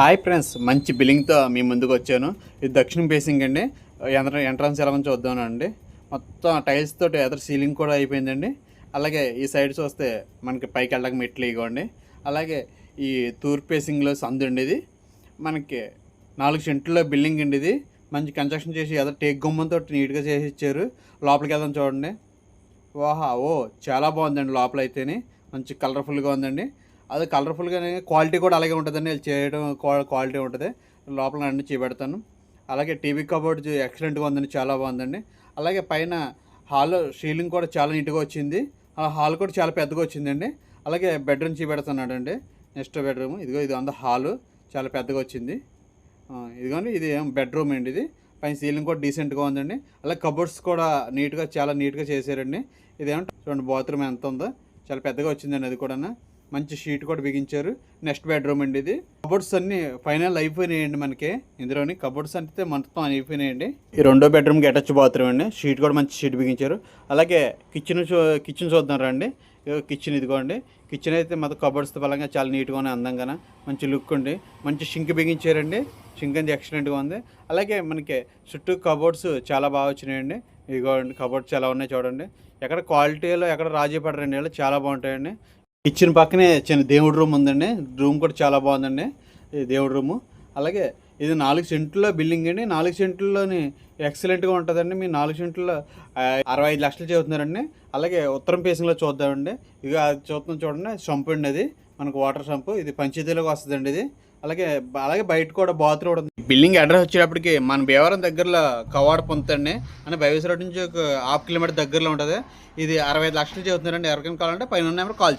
Hi friends మంచి బిల్లింగ్తో మీ ముందుకు వచ్చాను. ఇది దక్షిణ ఫేసింగ్ అండి. ఎంట్రన్స్ ఎలా చూద్దామనండి. అండి మొత్తం టైల్స్ తోటి ఎదర్ సీలింగ్ కూడా అయిపోయిందండి. అలాగే ఈ సైడ్ చూస్తే మనకి పైకి వెళ్ళక మెట్లు ఇవ్వండి అలాగే ఈ తూర్పు ఫేసింగ్లో సందు అండి ఇది. మనకి నాలుగు సెంట్లో బిల్డింగ్ అండి ఇది. మంచి కన్స్ట్రక్షన్ చేసి ఎదర్ టేక్ గుమ్మంతో నీట్గా చేసి ఇచ్చారు. లోపలికి వెళ్దాం చూడండి. ఓహా ఓ చాలా బాగుందండి లోపల అయితేనే మంచి కలర్ఫుల్గా ఉందండి. అది కలర్ఫుల్గానే క్వాలిటీ కూడా అలాగే ఉంటుందండి. వీళ్ళు చేయడం క్వాలిటీ ఉంటుంది. లోపల అన్ని చూపెడతాను. అలాగే టీవీ కబోర్డ్ ఎక్సలెంట్గా ఉందండి. చాలా బాగుందండి. అలాగే పైన హాల్ సీలింగ్ కూడా చాలా నీట్గా వచ్చింది. ఆ హాల్ కూడా చాలా పెద్దగా వచ్చిందండి. అలాగే బెడ్రూమ్ చూపెడుతున్నాడు అండి నెక్స్ట్ బెడ్రూమ్. ఇదిగో ఇది అంత హాలు. చాలా పెద్దగా వచ్చింది. ఇదిగోండి ఇది బెడ్రూమ్ అండి ఇది. పైన సీలింగ్ కూడా డీసెంట్గా ఉందండి. అలాగే కబోర్డ్స్ కూడా నీట్గా చాలా నీట్గా చేశారండి. ఇదేమంటే చూడండి బాత్రూమ్ ఎంత ఉందో. చాలా పెద్దగా వచ్చిందండి అది కూడా మంచి షీట్ కూడా బిగించారు. నెక్స్ట్ బెడ్రూమ్ అండి ఇది. కబోర్డ్స్ అన్ని ఫైనల్ అయిపోయినాయండి మనకి. ఇందులోని కబోర్డ్స్ అంటే మొత్తం అయిపోయినాయండి. ఈ రెండో బెడ్రూమ్కి అటాచ్ బాత్రూమ్ అండి. షీట్ కూడా మంచి షీట్ బిగించారు. అలాగే కిచెన్ కిచెన్ చూద్దాం రండి. కిచెన్ ఇదిగోండి. కిచెన్ అయితే మొత్తం కబోర్డ్స్ పరంగా చాలా నీట్గానే అందంగానే మంచి లుక్ ఉంది. మంచి షింక్ బిగించారండి. షింక్ అనేది ఎక్సలెంట్గా ఉంది. అలాగే మనకి చుట్టూ కబోర్డ్స్ చాలా బాగా వచ్చినాయండి. ఇదిగోండి కబోర్డ్స్ చాలా ఉన్నాయి చూడండి. ఎక్కడ క్వాలిటీలో ఎక్కడ రాజీ పడరండి. వీళ్ళు చాలా బాగుంటాయండి. కిచెన్ పక్కనే చిన్న దేవుడి రూమ్ ఉందండి. రూమ్ కూడా చాలా బాగుందండి. ఈ దేవుడి రూము. అలాగే ఇది నాలుగు సెంట్లో బిల్డింగ్ అండి. నాలుగు సెంట్లలోని ఎక్సలెంట్గా ఉంటుందండి. మీ నాలుగు సెంట్లో అరవై ఐదు లక్షలు చదువుతున్నారండి అలాగే ఉత్తరం ఫేసింగ్లో చూద్దామండి. ఇక అది చూద్దాం చూడండి. సంపు అండి అది. మనకు వాటర్ సంపు. ఇది పంచాయతీలోకి వస్తుందండి ఇది. అలాగే అలాగే బయట కూడా బాత్రూమ్ ఉంటుంది బిల్డింగ్ అడ్రస్ వచ్చేటప్పటికి మన భీవరం దగ్గరలో కవాడ పొందుతండి అంటే బైవేస్ రోడ్ నుంచి ఒక హాఫ్ కిలోమీటర్ దగ్గరలో ఉంటుంది. ఇది అరవై ఐదు లక్షలు చదువుతున్నారండి ఎవరికైనా కావాలంటే పైన నెంబర్ కాల్